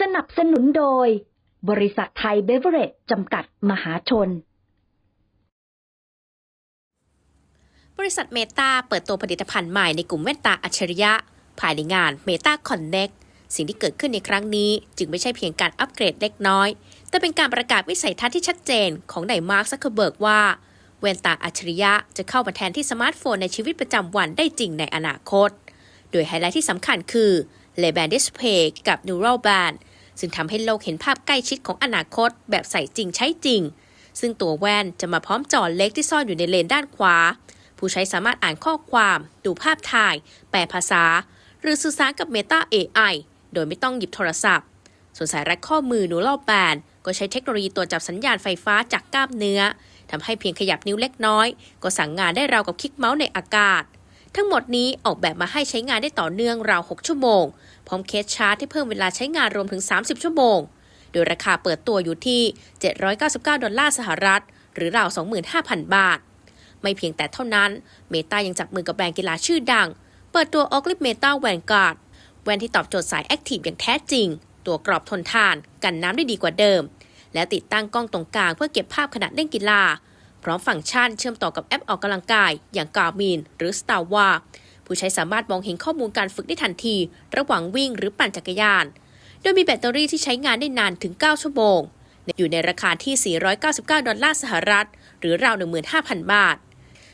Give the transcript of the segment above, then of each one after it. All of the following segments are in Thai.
สนับสนุนโดย บริษัทไทยเบเวอเรจจำกัดมหาชน บริษัทเมตาเปิดตัวผลิตภัณฑ์ใหม่ในกลุ่มแว่นตาอัจฉริยะ ภายในงาน Meta Connect สิ่งที่เกิดขึ้นในครั้งนี้ จึงไม่ใช่เพียงการอัปเกรดเล็กน้อย แต่เป็นการประกาศวิสัยทัศน์ที่ชัดเจนของนายมาร์คซักเคเบิร์กว่าแว่นตาอัจฉริยะจะเข้ามาแทนที่สมาร์ทโฟนในชีวิตประจำวันได้จริงในอนาคต โดยไฮไลท์ที่สำคัญคือ l e b a n Display กับ Neural Band ซึ่งทำให้โลกเห็นภาพใกล้ชิดของอนาคตแบบใส่จริงใช้จริง ซึ่งตัวแว่นจะมาพร้อมจอเล็กที่ซ่อนอยู่ในเลนด้านขวา ผู้ใช้สามารถอ่านข้อความ ดูภาพถ่าย แปลภาษา หรือสื่อสารกับ Meta AI โดยไม่ต้องหยิบโทรศัพท์ ส่วนสายรัดข้อมือ Neural Band ก็ใช้เทคโนโลยีตรวจจับสัญญาณไฟฟ้าจากกล้ามเนื้อทำให้เพียงขยับนิ้วเล็กน้อย ก็สั่งงานได้ราวกับคลิกเมาส์ในอากาศ ทั้งหมดนี้ออกแบบมาให้ใช้งานได้ต่อเนื่องราว 6 ชั่วโมง พร้อมเคสชาร์จที่เพิ่มเวลาใช้งานรวมถึง 30 ชั่วโมง โดยราคาเปิดตัวอยู่ที่ 799 ดอลลาร์สหรัฐ หรือราว 25,000 บาท ไม่เพียงแต่เท่านั้น เมตายังจับมือกับแบรนด์กีฬาชื่อดัง เปิดตัว Oakley Meta Vanguard แว่นที่ตอบโจทย์สายแอคทีฟอย่างแท้จริง ตัวกรอบทนทาน กันน้ำได้ดีกว่าเดิม และติดตั้งกล้องตรงกลางเพื่อเก็บภาพขณะเล่นกีฬา พร้อมฟังก์ชันเชื่อมต่อกับแอปออกกำลังกาย อย่าง Garmin หรือ Star w a r ผู้ใช้สามารถมองเห็นข้อมูลการฝึกได้ทันที ระหว่างวิ่งหรือปั่นจักรยาน โดยมีแบตเตอรี่ที่ใช้งานได้นานถึง 9 ชั่วโมง อยู่ในราคาที่ 499 ดอลลาร์สหรัฐ หรือราว 15,000 บาท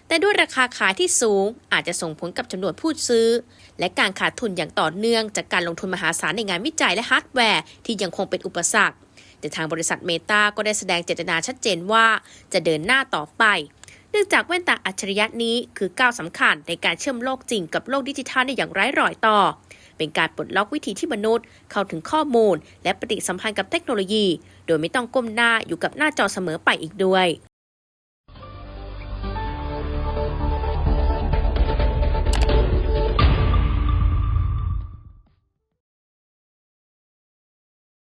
แต่ด้วยราคาขายที่สูง อาจจะส่งผลกับจำนวนผู้ซื้อ และการขาดทุนอย่างต่อเนื่องจากการลงทุนมหาศาลในงานวิจัยและฮาร์ดแวร์ที่ยังคงเป็นอุปสรรค แต่ทางบริษัทเมตาก็ได้แสดงเจตนาชัดเจนว่าจะเดินหน้าต่อไป เนื่องจากแว่นตาอัจฉริยะนี้คือก้าวสำคัญในการเชื่อมโลกจริงกับโลกดิจิทัลได้อย่างไร้รอยต่อ เป็นการปลดล็อกวิธีที่มนุษย์ เข้าถึงข้อมูล และปฏิสัมพันธ์กับเทคโนโลยี โดยไม่ต้องก้มหน้าอยู่กับหน้าจอเสมอไปอีกด้วย